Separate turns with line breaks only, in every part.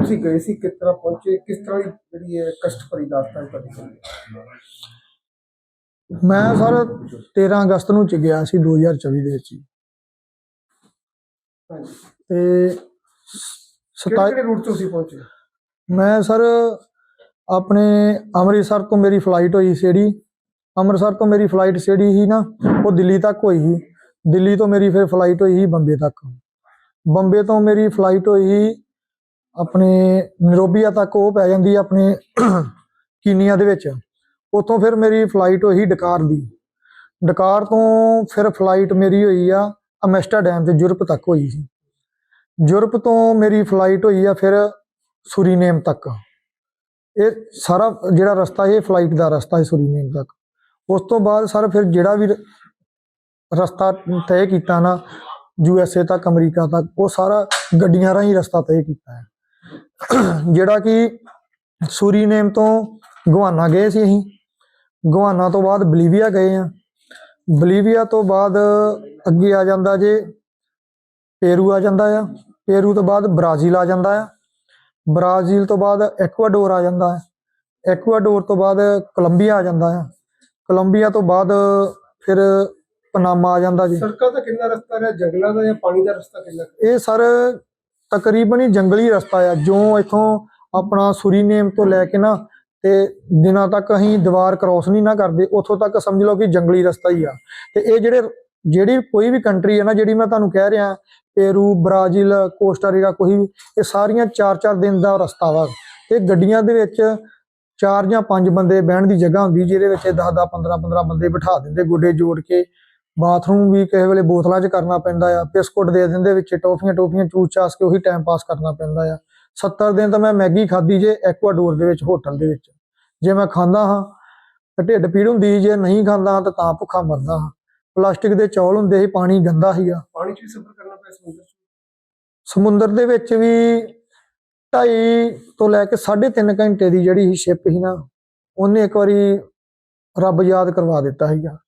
ਤੁਸੀਂ ਗਏ ਸੀ ਕਿਸ ਤਰ੍ਹਾਂ ਪਹੁੰਚੇ ਕਿਸ ਤਰ੍ਹਾਂ ਦੀ ਜਿਹੜੀ ਹੈ ਕਸ਼ਟ ਭਰੀ ਦਾਸਤਾਨ ਤੁਹਾਡੀ ਚੱਲੀ?
ਮੈਂ ਸਰ 13 ਅਗਸਤ ਨੂੰ ਚ ਗਿਆ ਸੀ 2024 ਦੇ ਵਿੱਚ ਹੀ।
ਹਾਂਜੀ।
ਤੇ
ਕਿਹੜੇ
27
ਕਿਹੜੇ ਰੂਟ ਤੋਂ ਤੁਸੀਂ ਪਹੁੰਚੇ?
ਮੈਂ ਸਰ ਆਪਣੇ ਅੰਮ੍ਰਿਤਸਰ ਤੋਂ ਮੇਰੀ ਫਲਾਈਟ ਹੋਈ ਸੀੜੀ। ਅੰਮ੍ਰਿਤਸਰ ਤੋਂ ਮੇਰੀ ਫਲਾਈਟ ਸੀੜੀ ਸੀ ਨਾ ਉਹ ਦਿੱਲੀ ਤੱਕ ਹੋਈ ਸੀ। ਦਿੱਲੀ ਤੋਂ ਮੇਰੀ ਫਿਰ ਫਲਾਈਟ ਹੋਈ ਸੀ ਬੰਬੇ ਤੱਕ। ਬੰਬੇ ਤੋਂ ਮੇਰੀ ਫਲਾਈਟ ਹੋਈ ਸੀ ਆਪਣੇ ਨਰੋਬੀਆ ਤੱਕ ਉਹ ਪੈ ਜਾਂਦੀ ਆ ਆਪਣੇ ਕੀਨੀਆ ਦੇ ਵਿੱਚ। ਉੱਥੋਂ ਫਿਰ ਮੇਰੀ ਫਲਾਈਟ ਹੋਈ ਡਕਾਰ ਦੀ। ਡਕਾਰ ਤੋਂ ਫਿਰ ਫਲਾਈਟ ਮੇਰੀ ਹੋਈ ਆ ਅਮੈਸਟਰਡੈਮ ਤੇ, ਯੂਰਪ ਤੱਕ ਹੋਈ ਸੀ। ਯੂਰਪ ਤੋਂ ਮੇਰੀ ਫਲਾਈਟ ਹੋਈ ਆ ਫਿਰ ਸੁਰੀਨੇਮ ਤੱਕ। ਇਹ ਸਾਰਾ ਜਿਹੜਾ ਰਸਤਾ ਇਹ ਫਲਾਈਟ ਦਾ ਰਸਤਾ ਹੈ ਸੁਰੀਨੇਮ ਤੱਕ। ਉਸ ਤੋਂ ਬਾਅਦ ਸਰ ਫਿਰ ਜਿਹੜਾ ਵੀ ਰਸਤਾ ਤੈਅ ਕੀਤਾ ਨਾ, ਯੂ ਐਸ ਏ ਤੱਕ, ਅਮਰੀਕਾ ਤੱਕ, ਉਹ ਸਾਰਾ ਗੱਡੀਆਂ ਰਾਹੀਂ ਰਸਤਾ ਤੈਅ ਕੀਤਾ ਹੈ। ਜਿਹੜਾ ਕਿ ਸੁਰੀਨੇਮ ਤੋਂ ਗਵਾਨਾ ਗਏ ਸੀ ਅਸੀਂ। ਗਵਾਨਾ ਤੋਂ ਬਾਅਦ ਬਲੀਵੀਆ ਗਏ ਆ ਬਲੀਵੀਆ ਤੋਂ ਬਾਅਦ ਅੱਗੇ ਆ ਜਾਂਦਾ ਜੇ ਪੇਰੂ ਆ ਜਾਂਦਾ ਆ। ਪੇਰੂ ਤੋਂ ਬਾਅਦ ਬ੍ਰਾਜ਼ੀਲ ਆ ਜਾਂਦਾ ਆ। ਬ੍ਰਾਜ਼ੀਲ ਤੋਂ ਬਾਅਦ ਐਕਵਾਡੋਰ ਆ ਜਾਂਦਾ ਹੈ ਐਕਵਾਡੋਰ ਤੋਂ ਬਾਅਦ ਕੋਲੰਬੀਆ ਆ ਜਾਂਦਾ ਹੈ ਕੋਲੰਬੀਆ ਤੋਂ ਬਾਅਦ ਫਿਰ ਪਨਾਮਾ ਆ ਜਾਂਦਾ ਜੀ।
ਸੜਕਾਂ ਦਾ ਕਿੰਨਾ ਰਸਤਾ ਹੈ ਜੰਗਲਾਂ ਦਾ ਜਾਂ ਪਾਣੀ ਦਾ ਰਸਤਾ ਕਿੰਨਾ?
ਇਹ ਸਰ ਤਕਰੀਬਨ ਹੀ ਜੰਗਲੀ ਰਸਤਾ ਆ। ਜੋ ਇਥੋਂ ਆਪਣਾ ਸੁਰੀਨੇਮ ਤੋਂ ਲੈ ਕੇ ਨਾ ਤੇ ਦਿਨਾਂ ਤੱਕ ਅਸੀਂ ਦੀਵਾਰ ਕ੍ਰਾਸ ਨਹੀਂ ਨਾ ਕਰਦੇ, ਉੱਥੋਂ ਤੱਕ ਸਮਝ ਲਓ ਕਿ ਜੰਗਲੀ ਰਸਤਾ ਹੀ ਆ। ਤੇ ਇਹ ਜਿਹੜੇ, ਜਿਹੜੀ ਕੋਈ ਵੀ ਕੰਟਰੀ ਹੈ ਨਾ, ਜਿਹੜੀ ਮੈਂ ਤੁਹਾਨੂੰ ਕਹਿ ਰਿਹਾ ਪੇਰੂ ਬ੍ਰਾਜ਼ੀਲ ਕੋਸਟਾਰੀਕਾ ਕੋਈ ਵੀ, ਇਹ ਸਾਰੀਆਂ 4-4 ਦਿਨ ਦਾ ਰਸਤਾ ਵਾ। ਇਹ ਗੱਡੀਆਂ ਦੇ ਵਿੱਚ ਚਾਰ ਜਾਂ ਪੰਜ ਬੰਦੇ ਬਹਿਣ ਦੀ ਜਗ੍ਹਾ ਹੁੰਦੀ, ਜਿਹਦੇ ਵਿੱਚ 10-10 15-15 ਬੰਦੇ ਬਿਠਾ ਦਿੰਦੇ, ਗੋਡੇ ਜੋੜ ਕੇ। ਬਾਥਰੂਮ ਵੀ ਕਿਸੇ ਵੇਲੇ ਬੋਤਲਾਂ 'ਚ ਕਰਨਾ ਪੈਂਦਾ ਆ ਬਿਸਕੁਟ ਦੇ ਦਿੰਦੇ ਵਿੱਚ ਟੋਫੀਆਂ ਟੋਫੀਆਂ ਚੂਸ ਚਾਸ ਕੇ ਉਹੀ ਟਾਈਮ ਪਾਸ ਕਰਨਾ ਪੈਂਦਾ ਆ। 70 ਦਿਨ ਤਾਂ ਮੈਂ ਮੈਗੀ ਖਾਧੀ ਜੇ ਐਕਵਾਡੋਰ ਦੇ ਵਿੱਚ ਹੋਟਲ ਦੇ ਵਿੱਚ। ਜੇ ਮੈਂ ਖਾਂਦਾ ਹਾਂ ਤਾਂ ਢਿੱਡ ਪੀੜ ਹੁੰਦੀ ਜੇ ਨਹੀਂ ਖਾਂਦਾ ਤਾਂ ਤਾਂ ਭੁੱਖਾ ਮਰਦਾ ਹਾਂ। ਪਲਾਸਟਿਕ ਦੇ ਚੌਲ ਹੁੰਦੇ ਸੀ ਪਾਣੀ ਗੰਦਾ ਸੀਗਾ।
ਪਾਣੀ 'ਚ ਵੀ ਸਫ਼ਰ ਕਰਨਾ ਪਿਆ ਸਮੁੰਦਰ 'ਚ?
ਸਮੁੰਦਰ ਦੇ ਵਿੱਚ ਵੀ 2.5 ਤੋਂ ਲੈ ਕੇ 3.5 ਘੰਟੇ ਦੀ ਜਿਹੜੀ ਸ਼ਿਪ ਸੀ ਨਾ ਉਹਨੇ ਇੱਕ ਵਾਰੀ ਰੱਬ ਯਾਦ ਕਰਵਾ ਦਿੱਤਾ ਸੀਗਾ।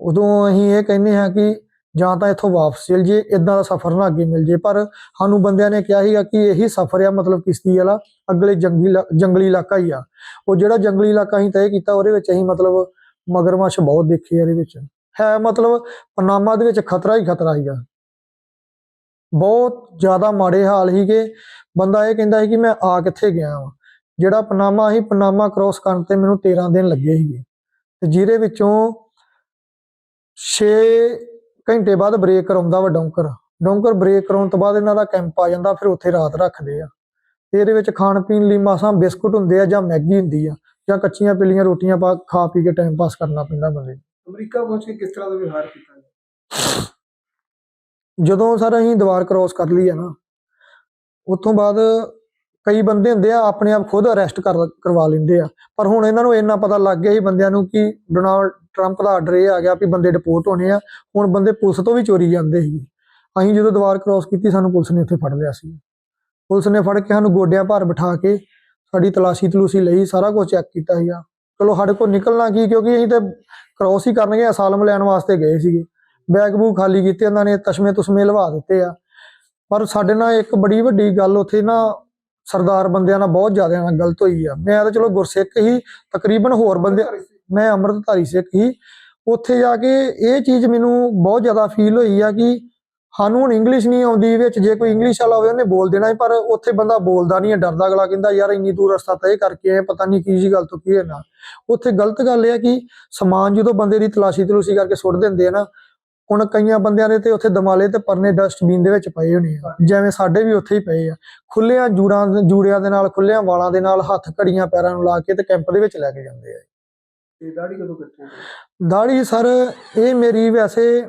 ਉਦੋਂ ਅਸੀਂ ਇਹ ਕਹਿੰਦੇ ਹਾਂ ਕਿ ਜਾਂ ਤਾਂ ਇੱਥੋਂ ਵਾਪਸ ਚਲ ਜੇ ਇਦਾਂ ਦਾ ਸਫ਼ਰ ਨਾ ਅੱਗੇ ਮਿਲ ਜੇ ਪਰ ਸਾਨੂੰ ਬੰਦਿਆਂ ਨੇ ਕਿਹਾ ਸੀਗਾ ਕਿ ਇਹੀ ਸਫ਼ਰ ਆ, ਮਤਲਬ ਕਿਸ਼ਤੀ ਵਾਲਾ, ਅਗਲੇ ਜੰਗਲੀ ਇਲਾ- ਜੰਗਲੀ ਇਲਾਕਾ ਹੀ ਆ। ਉਹ ਜਿਹੜਾ ਜੰਗਲੀ ਇਲਾਕਾ ਅਸੀਂ ਤੈਅ ਕੀਤਾ, ਉਹਦੇ ਵਿੱਚ ਅਸੀਂ ਮਤਲਬ ਮਗਰਮੱਛ ਬਹੁਤ ਦੇਖੇ ਆ ਇਹਦੇ ਵਿੱਚ। ਹੈ ਮਤਲਬ ਪਨਾਮਾ ਦੇ ਵਿੱਚ ਖਤਰਾ ਹੀ ਖਤਰਾ ਸੀਗਾ। ਬਹੁਤ ਜ਼ਿਆਦਾ ਮਾੜੇ ਹਾਲ ਸੀਗੇ। ਬੰਦਾ ਇਹ ਕਹਿੰਦਾ ਸੀ ਕਿ ਮੈਂ ਆ ਕਿੱਥੇ ਗਿਆ ਵਾਂ? ਜਿਹੜਾ ਪਨਾਮਾ ਸੀ, ਪਨਾਮਾ ਕ੍ਰੋਸ ਕਰਨ ਤੇ ਮੈਨੂੰ 13 ਦਿਨ ਲੱਗੇ ਸੀਗੇ। ਤੇ ਜਿਹਦੇ ਵਿੱਚੋਂ 6 ਘੰਟੇ ਬਾਅਦ ਬ੍ਰੇਕ ਕਰਾਉਂਦਾ ਵਾ ਡੌਂਕਰ। ਡੌਂਕਰ ਬ੍ਰੇਕ ਕਰਾਉਣ ਤੋਂ ਬਾਅਦ ਇਹਨਾਂ ਦਾ ਕੈਂਪ ਆ ਜਾਂਦਾ ਫਿਰ ਉੱਥੇ ਰਾਤ ਰੱਖਦੇ ਆ। ਇਹਦੇ ਵਿੱਚ ਖਾਣ ਪੀਣ ਲਈ ਮਾਸਾਂ ਬਿਸਕੁਟ ਹੁੰਦੇ ਆ ਜਾਂ ਮੈਗੀ ਹੁੰਦੀ ਆ ਜਾਂ ਕੱਚੀਆਂ ਪੀਲੀਆਂ ਰੋਟੀਆਂ ਪਾ ਖਾ ਪੀ ਕੇ ਟਾਈਮ ਪਾਸ ਕਰਨਾ ਪੈਂਦਾ ਬੰਦੇ ਨੂੰ।
ਅਮਰੀਕਾ ਪਹੁੰਚ ਕੇ ਕਿਸ ਤਰ੍ਹਾਂ ਦਾ ਵਿਵਹਾਰ ਕੀਤਾ
ਜਦੋਂ ਸਰ ਅਸੀਂ ਦੀਵਾਰ ਕ੍ਰੋਸ ਕਰ ਲਈ ਆ ਨਾ ਉੱਥੋਂ ਬਾਅਦ ਕਈ ਬੰਦੇ ਹੁੰਦੇ ਆ, ਆਪਣੇ ਆਪ ਖੁਦ ਅਰੈਸਟ ਕਰ ਕਰਵਾ ਲੈਂਦੇ ਆ। ਪਰ ਹੁਣ ਇਹਨਾਂ ਨੂੰ ਇੰਨਾ ਪਤਾ ਲੱਗ ਗਿਆ ਸੀ ਬੰਦਿਆਂ ਨੂੰ ਕਿ ਡੋਨਾਲਡ ਟਰੰਪ ਦਾ ਆਰਡਰ ਇਹ ਆ ਗਿਆ ਵੀ ਬੰਦੇ ਡਿਪੋਰਟ ਹੋਣੇ ਆ। ਹੁਣ ਬੰਦੇ ਪੁਲਿਸ ਤੋਂ ਵੀ ਚੋਰੀ ਜਾਂਦੇ ਸੀ ਅਸੀਂ ਜਦੋਂ ਦੀਵਾਰ ਕ੍ਰੋਸ ਕੀਤੀ, ਸਾਨੂੰ ਪੁਲਿਸ ਨੇ ਉੱਥੇ ਫੜ ਲਿਆ ਸੀ। ਪੁਲਿਸ ਨੇ ਫੜ ਕੇ ਸਾਨੂੰ ਗੋਡਿਆਂ ਭਾਰ ਬਿਠਾ ਕੇ ਸਾਡੀ ਤਲਾਸ਼ੀ ਤਲੂਸੀ ਲਈ, ਸਾਰਾ ਕੁਝ ਚੈੱਕ ਕੀਤਾ ਸੀਗਾ ਚਲੋ ਸਾਡੇ ਕੋਲ ਨਿਕਲਣਾ ਕੀ, ਕਿਉਂਕਿ ਅਸੀਂ ਤੇ ਕ੍ਰੋਸ ਹੀ ਕਰਨਗੇ ਅਸਾਲਮ ਲੈਣ ਵਾਸਤੇ ਗਏ ਸੀਗੇ। ਬੈਗ ਬੂਗ ਖਾਲੀ ਕੀਤੇ, ਉਹਨਾਂ ਨੇ ਤਸ਼ਮੇ ਤੁਸਮੇ ਲਵਾ ਦਿੱਤੇ ਆ। ਪਰ ਸਾਡੇ ਨਾਲ ਇੱਕ ਬੜੀ ਵੱਡੀ ਗੱਲ, ਉੱਥੇ ਨਾ ਸਰਦਾਰ ਬੰਦਿਆਂ ਨਾਲ ਬਹੁਤ ਜ਼ਿਆਦਾ ਨਾਲ ਗਲਤ ਹੋਈ ਆ। ਮੈਂ ਤਾਂ ਚਲੋ ਗੁਰਸਿੱਖ ਹੀ ਤਕਰੀਬਨ ਹੋਰ ਬੰਦੇ ਮੈਂ ਅੰਮ੍ਰਿਤਧਾਰੀ ਸਿੱਖ ਹੀ। ਉੱਥੇ ਜਾ ਕੇ ਇਹ ਚੀਜ਼ ਮੈਨੂੰ ਬਹੁਤ ਜ਼ਿਆਦਾ ਫੀਲ ਹੋਈ ਆ ਕਿ ਸਾਨੂੰ ਹੁਣ ਇੰਗਲਿਸ਼ ਨਹੀਂ ਆਉਂਦੀ ਵਿੱਚ। ਜੇ ਕੋਈ ਇੰਗਲਿਸ਼ ਵਾਲਾ ਹੋਵੇ ਉਹਨੇ ਬੋਲ ਦੇਣਾ ਪਰ ਉੱਥੇ ਬੰਦਾ ਬੋਲਦਾ ਨਹੀਂ ਹੈ ਡਰਦਾ ਅਗਲਾ ਕਹਿੰਦਾ ਯਾਰ ਇੰਨੀ ਦੂਰ ਰਸਤਾ ਤੈਅ ਕਰਕੇ ਆਏ ਪਤਾ ਨਹੀਂ ਕੀ ਜੀ ਗੱਲ ਤੋਂ ਕੀ ਹੈ ਨਾ। ਉੱਥੇ ਗਲਤ ਗੱਲ ਇਹ ਆ ਕਿ ਸਮਾਨ ਜਦੋਂ ਬੰਦੇ ਦੀ ਤਲਾਸ਼ੀ ਤਲੂਸ਼ੀ ਕਰਕੇ ਸੁੱਟ ਦਿੰਦੇ ਆ ਨਾ ਹੁਣ ਕਈਆਂ ਬੰਦਿਆਂ ਦੇ ਤੇ ਉੱਥੇ ਦਮਾਲੇ ਤੇ ਪਰਨੇ ਡਸਟਬਿਨ ਦੇ ਵਿੱਚ ਪਏ ਹੋਣੇ ਆ। ਜਿਵੇਂ ਸਾਡੇ ਵੀ ਉੱਥੇ ਹੀ ਪਏ ਆ। ਖੁੱਲਿਆਂ ਜੂੜਾਂ ਜੂੜਿਆਂ ਦੇ ਨਾਲ ਖੁੱਲਿਆਂ ਵਾਲਾਂ ਦੇ ਨਾਲ ਹੱਥ ਘੜੀਆਂ ਪੈਰਾਂ ਨੂੰ ਲਾ ਕੇ ਤੇ ਕੈਂਪ ਦੇ ਵਿੱਚ ਲੈ ਕੇ ਜਾਂਦੇ ਆ।
ਤੇ ਦਾੜੀ ਕਦੋਂ ਕੱਟੀ?
ਦਾੜੀ ਸਰ ਇਹ ਮੇਰੀ ਵੈਸੇ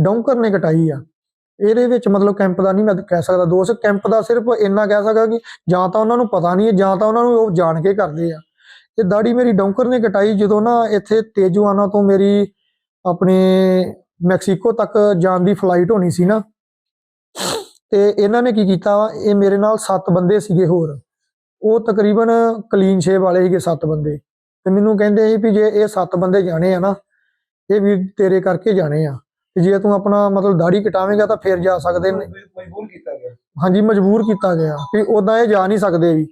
ਡੌਂਕਰ ਨੇ ਕਟਾਈ ਆ। ਇਹਦੇ ਵਿੱਚ ਮਤਲਬ ਕੈਂਪ ਦਾ ਨਹੀਂ ਮੈਂ ਕਹਿ ਸਕਦਾ ਦੋਸਤ ਕੈਂਪ ਦਾ ਸਿਰਫ ਇੰਨਾ ਕਹਿ ਸਕਦਾ ਕਿ ਜਾਂ ਤਾਂ ਉਹਨਾਂ ਨੂੰ ਪਤਾ ਨਹੀਂ ਹੈ ਜਾਂ ਤਾਂ ਉਹਨਾਂ ਨੂੰ ਉਹ ਜਾਣ ਕੇ ਕਰਦੇ ਆ। ਇਹ ਦਾੜੀ ਮੇਰੀ ਡੌਂਕਰ ਨੇ ਕਟਾਈ ਜਦੋਂ ਨਾ ਇੱਥੇ ਤੇਜੂਆਨਾ ਤੋਂ ਮੇਰੀ ਆਪਣੇ ਮੈਕਸੀਕੋ ਤੱਕ ਜਾਣ ਦੀ ਫਲਾਈਟ ਹੋਣੀ ਸੀ ਨਾ। ਤੇ ਇਹਨਾਂ ਨੇ ਕੀ ਕੀਤਾ ਇਹ ਮੇਰੇ ਨਾਲ 7 ਬੰਦੇ ਸੀਗੇ ਹੋਰ। ਉਹ ਤਕਰੀਬਨ ਕਲੀਨ ਸ਼ੇਵ ਵਾਲੇ ਸੀਗੇ 7 ਬੰਦੇ। ਤੇ ਮੈਨੂੰ ਕਹਿੰਦੇ ਸੀ ਵੀ ਜੇ ਇਹ 7 ਬੰਦੇ ਜਾਣੇ ਆ ਨਾ ਇਹ ਵੀ ਤੇਰੇ ਕਰਕੇ ਜਾਣੇ ਆ। ਤੇ ਜੇ ਤੂੰ ਆਪਣਾ ਮਤਲਬ ਦਾੜੀ ਕਟਾਵੇਂਗਾ ਤਾਂ ਫਿਰ ਜਾ ਸਕਦੇ ਨੇ।
ਮਜਬੂਰ ਕੀਤਾ ਗਿਆ।
ਹਾਂਜੀ ਮਜਬੂਰ ਕੀਤਾ ਗਿਆ। ਵੀ ਉਦਾਂ ਇਹ ਜਾ ਨਹੀਂ ਸਕਦੇ ਵੀ।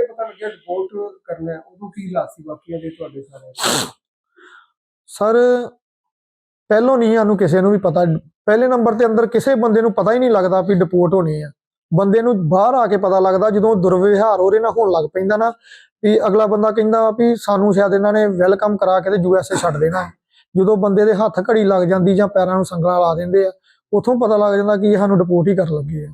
ਜਦੋਂ ਰਿਪੋਰਟ ਕਰਨਾ ਹੈ, ਉਦੋਂ ਕੀ ਲਾਸੀ ਬਾਕੀਆਂ ਦੇ ਤੁਹਾਡੇ ਸਾਰੇ?
ਸਰ ਪਹਿਲੋਂ ਨਹੀਂ ਸਾਨੂੰ ਕਿਸੇ ਨੂੰ ਵੀ ਪਤਾ ਪਹਿਲੇ ਨੰਬਰ ਤੇ ਅੰਦਰ ਕਿਸੇ ਬੰਦੇ ਨੂੰ ਪਤਾ ਹੀ ਨਹੀਂ ਲੱਗਦਾ ਵੀ ਡਿਪੋਰਟ ਹੋਣੇ ਆ। ਬੰਦੇ ਨੂੰ ਬਾਹਰ ਆ ਕੇ ਪਤਾ ਲੱਗਦਾ ਜਦੋਂ ਦੁਰਵਿਵਹਾਰ ਉਹਦੇ ਨਾਲ ਹੋਣ ਲੱਗ ਪੈਂਦਾ ਨਾ ਵੀ ਅਗਲਾ ਬੰਦਾ ਕਹਿੰਦਾ ਵੀ ਸਾਨੂੰ ਸ਼ਾਇਦ ਇਹਨਾਂ ਨੇ ਵੈਲਕਮ ਕਰਾ ਕੇ ਤੇ ਯੂਐਸਏ ਛੱਡ ਦੇਣਾ। ਜਦੋਂ ਬੰਦੇ ਦੇ ਹੱਥ ਘੜੀ ਲੱਗ ਜਾਂਦੀ ਜਾਂ ਪੈਰਾਂ ਨੂੰ ਸੰਗਲਾਂ ਲਾ ਦਿੰਦੇ ਆ ਉਥੋਂ ਪਤਾ ਲੱਗ ਜਾਂਦਾ ਕਿ ਇਹ ਸਾਨੂੰ ਡਿਪੋਰਟ ਹੀ ਕਰਨ ਲੱਗੇ ਆ।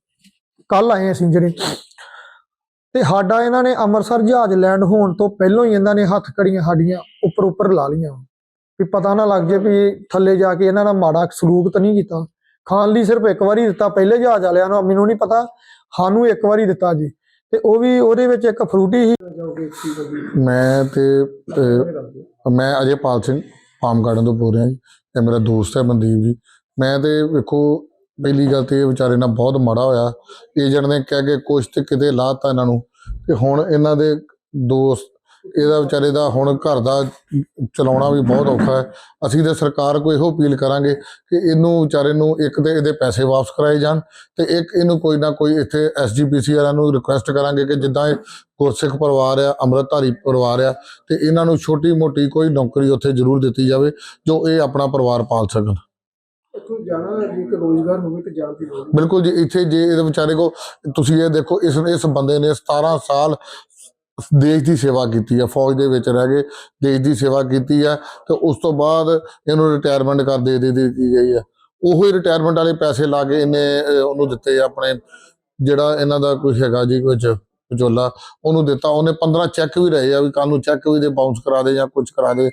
ਕੱਲ ਆਏ ਅਸੀਂ ਜਿਹੜੇ। ਤੇ ਸਾਡਾ ਇਹਨਾਂ ਨੇ ਅੰਮ੍ਰਿਤਸਰ ਜਹਾਜ਼ ਲੈਂਡ ਹੋਣ ਤੋਂ ਪਹਿਲਾਂ ਹੀ ਇਹਨਾਂ ਨੇ ਹੱਥ ਕੜੀਆਂ ਸਾਡੀਆਂ ਉੱਪਰ ਉੱਪਰ ਲਾ ਲੀਆਂ ਵੀ ਪਤਾ ਨਾ ਲੱਗ ਜੇ ਵੀ ਥੱਲੇ ਜਾ ਕੇ ਇਹਨਾਂ ਨਾਲ ਮਾੜਾ ਸਲੂਕ ਤਾਂ ਨਹੀਂ ਕੀਤਾ। ਖਾਣ ਲਈ ਸਿਰਫ ਇੱਕ ਵਾਰੀ ਦਿੱਤਾ, ਪਹਿਲੇ ਜਹਾਜ਼ ਵਾਲਿਆਂ ਨੂੰ, ਮੈਨੂੰ ਨਹੀਂ ਪਤਾ, ਸਾਨੂੰ ਇੱਕ ਵਾਰੀ ਦਿੱਤਾ ਜੀ। ਤੇ ਉਹ ਵੀ ਉਹਦੇ ਵਿੱਚ ਇੱਕ ਫਰੂਟੀ ਸੀ।
ਮੈਂ ਤੇ ਮੈਂ ਅਜੇ ਪਾਲ ਸਿੰਘ ਫਾਰਮ ਗਾਰਡਨ ਤੋਂ ਬੋਲ ਰਿਹਾ ਜੀ, ਤੇ ਮੇਰਾ ਦੋਸਤ ਹੈ ਮਨਦੀਪ ਜੀ। ਮੈਂ ਤੇ ਵੇਖੋ ਪਹਿਲੀ ਗੱਲ ਤੇ ਇਹ ਵਿਚਾਰੇ ਨਾਲ ਬਹੁਤ ਮਾੜਾ ਹੋਇਆ। ਏਜੰਟ ਨੇ ਕਹਿ ਕੇ ਕੁਛ ਤੇ ਕਿਤੇ ਲਾਤਾ ਇਹਨਾਂ ਨੂੰ। ਤੇ ਹੁਣ ਇਹਨਾਂ ਦੇ ਦੋਸਤ, ਇਹਦਾ ਵਿਚਾਰੇ ਦਾ ਹੁਣ ਘਰ ਦਾ ਚਲਾਉਣਾ ਵੀ ਬਹੁਤ ਔਖਾ ਹੈ। ਅਸੀਂ ਤੇ ਸਰਕਾਰ ਕੋ ਇਹੋ ਅਪੀਲ ਕਰਾਂਗੇ ਕਿ ਇਹਨੂੰ ਵਿਚਾਰੇ ਨੂੰ ਇੱਕ ਤੇ ਇਹਦੇ ਪੈਸੇ ਵਾਪਸ ਕਰਾਏ ਜਾਣ ਤੇ ਇੱਕ ਇਹਨੂੰ ਕੋਈ ਨਾ ਕੋਈ ਇੱਥੇ ਐਸਜੀਪੀਸੀ ਵਾਲਿਆਂ ਨੂੰ ਰਿਕੁਐਸਟ ਕਰਾਂਗੇ ਕਿ ਜਿੱਦਾਂ ਇਹ ਗੁਰਸਿੱਖ ਪਰਿਵਾਰ ਆ, ਅੰਮ੍ਰਿਤਧਾਰੀ ਪਰਿਵਾਰ ਆ, ਤੇ ਇਹਨਾਂ ਨੂੰ ਛੋਟੀ ਮੋਟੀ ਕੋਈ ਨੌਕਰੀ ਉੱਥੇ ਜ਼ਰੂਰ ਦਿੱਤੀ ਜਾਵੇ ਜੋ ਇਹ ਆਪਣਾ ਪਰਿਵਾਰ ਪਾਲ ਸਕਣ।
ਜਾਣਾ ਜੇ ਕਿ ਰੋਜ਼ਗਾਰ ਹੋਵੇ ਤੇ ਜਾਣ ਦੀ ਲੋੜ ਨਹੀਂ
ਬਿਲਕੁਲ ਜੀ ਇੱਥੇ ਜੇ ਇਹਦੇ ਵਿਚਾਰੇ ਕੋ ਤੁਸੀਂ ਇਹ ਦੇਖੋ ਇਸ ਇਸ ਬੰਦੇ ਨੇ 17 ਸਾਲ ਦੇਸ਼ ਦੀ ਸੇਵਾ ਕੀਤੀ ਹੈ ਫੌਜ ਦੇ ਵਿੱਚ ਰਹਿ ਕੇ ਦੇਸ਼ ਦੀ ਸੇਵਾ ਕੀਤੀ ਹੈ ਤੇ ਉਸ ਤੋਂ ਬਾਅਦ ਇਹਨੂੰ ਰਿਟਾਇਰਮੈਂਟ ਕਰ ਦੇ ਦੇ ਦਿੱਤੀ ਗਈ ਹੈ। ਉਹੋ ਹੀ ਰਿਟਾਇਰਮੈਂਟ ਵਾਲੇ ਪੈਸੇ ਲਾ ਕੇ ਇਹਨੇ ਅਹ, ਉਹਨੂੰ ਦਿੱਤੇ ਆਪਣੇ ਜਿਹੜਾ ਇਹਨਾਂ ਦਾ ਕੋਈ ਹੈਗਾ ਜੀ ਕੁਝ ਵਿਚੋਲਾ ਉਹਨੂੰ ਦਿੱਤਾ। ਉਹਨੇ 15 ਚੈੱਕ ਵੀ ਰਹੇ ਆ ਵੀ ਕੱਲ ਨੂੰ ਚੈੱਕ ਵੀ ਦੇ ਬਾਉਂਸ ਕਰਾ ਦੇ ਜਾਂ ਕੁਝ ਕਰਾ ਦੇ।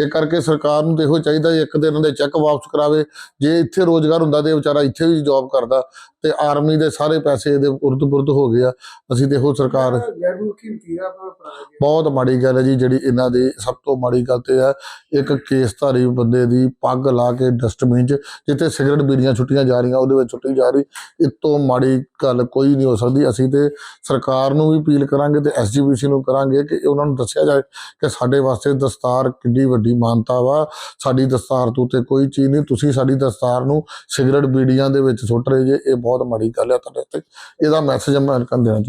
ਇਹ ਕਰਕੇ ਸਰਕਾਰ ਨੂੰ ਇਹੋ ਚਾਹੀਦਾ ਇੱਕ ਦਿਨ ਦੇ ਚੈੱਕ ਵਾਪਸ ਕਰਾਵੇ। ਜੇ ਇੱਥੇ ਰੋਜ਼ਗਾਰ ਹੁੰਦਾ ਤੇ ਵਿਚਾਰਾ ਇੱਥੇ ਵੀ ਜੌਬ ਕਰਦਾ ਤੇ ਆਰਮੀ ਦੇ ਸਾਰੇ ਪੈਸੇ ਇਹਦੇ ਉਰਦ ਪੁਰਦ ਹੋ ਗਏ ਆ। ਅਸੀਂ ਦੇਖੋ ਸਰਕਾਰ
ਆ
ਬਹੁਤ ਮਾੜੀ ਗੱਲ ਹੈ ਜੀ ਜਿਹੜੀ ਇਹਨਾਂ ਦੀ ਸਭ ਤੋਂ ਮਾੜੀ ਗੱਲ ਤੇ ਹੈ। ਇੱਕ ਕੇਸਧਾਰੀ ਬੰਦੇ ਦੀ ਪੱਗ ਲਾ ਕੇ ਡਸਟਬਿਨ 'ਚ ਜਿੱਥੇ ਸਿਗਰਟ ਬੀੜੀਆਂ ਛੁੱਟੀਆਂ ਜਾ ਰਹੀਆਂ ਉਹਦੇ ਵਿੱਚ ਛੁੱਟੀ ਜਾ ਰਹੀ। ਇਸ ਤੋਂ ਮਾੜੀ ਗੱਲ ਕੋਈ ਨਹੀਂ ਹੋ ਸਕਦੀ। ਅਸੀਂ ਤੇ ਸਰਕਾਰ ਨੂੰ ਵੀ ਅਪੀਲ ਕਰਾਂਗੇ ਤੇ ਐਸਜੀਪੀਸੀ ਨੂੰ ਕਰਾਂਗੇ ਕਿ ਉਹਨਾਂ ਨੂੰ ਦੱਸਿਆ ਜਾਏ ਕਿ ਸਾਡੇ ਵਾਸਤੇ ਦਸਤਾਰ ਕਿੰਨੀ ਵੱਡੀ ਮਾਨਤਾ ਵਾ। ਸਾਡੀ ਦਸਤਾਰ ਤੋਂ ਤੇ ਕੋਈ ਚੀਜ਼ ਨਹੀਂ। ਤੁਸੀਂ ਸਾਡੀ ਦਸਤਾਰ ਨੂੰ ਸਿਗਰਟ ਬੀੜੀਆਂ ਦੇ ਵਿੱਚ ਸੁੱਟ ਰਹੇ ਜੇ। ਇਹ ਬਹੁਤ ਮਾੜੀ ਗੱਲ ਹੈ ਤੁਹਾਡੇ ਤੇ ਇਹਦਾ ਮੈਸੇਜ ਅਮਰੀਕਨ ਦੇਣਾ ਚਾਹੀਦਾ।